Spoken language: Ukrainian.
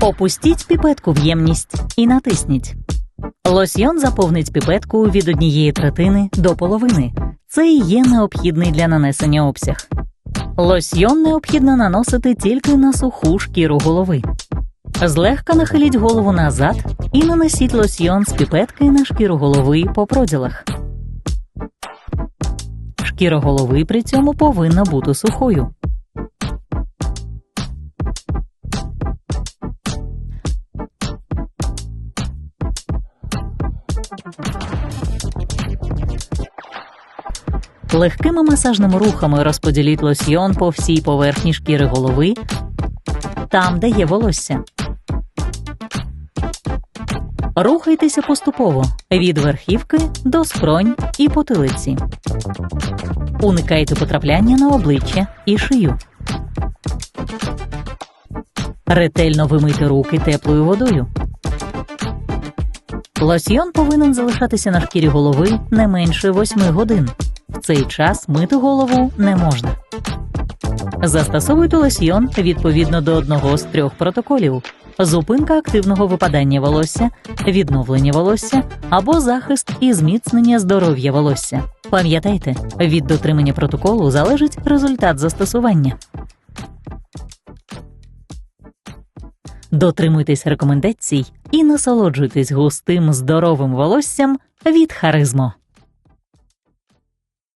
Опустіть піпетку в ємність і натисніть. Лосьйон заповнить піпетку від однієї третини до половини. Це і є необхідний для нанесення обсяг. Лосьйон необхідно наносити тільки на суху шкіру голови. Злегка нахиліть голову назад і нанесіть лосьйон з піпетки на шкіру голови по проділах. Шкіра голови при цьому повинна бути сухою. Легкими масажними рухами розподіліть лосьйон по всій поверхні шкіри голови, там, де є волосся. Рухайтеся поступово від верхівки до скронь і потилиці. Уникайте потрапляння на обличчя і шию. Ретельно вимийте руки теплою водою. Лосьйон повинен залишатися на шкірі голови не менше 8 годин. В цей час мити голову не можна. Застосовуйте лосьйон відповідно до одного з трьох протоколів: зупинка активного випадання волосся, відновлення волосся або захист і зміцнення здоров'я волосся. Пам'ятайте, від дотримання протоколу залежить результат застосування. Дотримуйтесь рекомендацій і насолоджуйтесь густим здоровим волоссям від харизмо.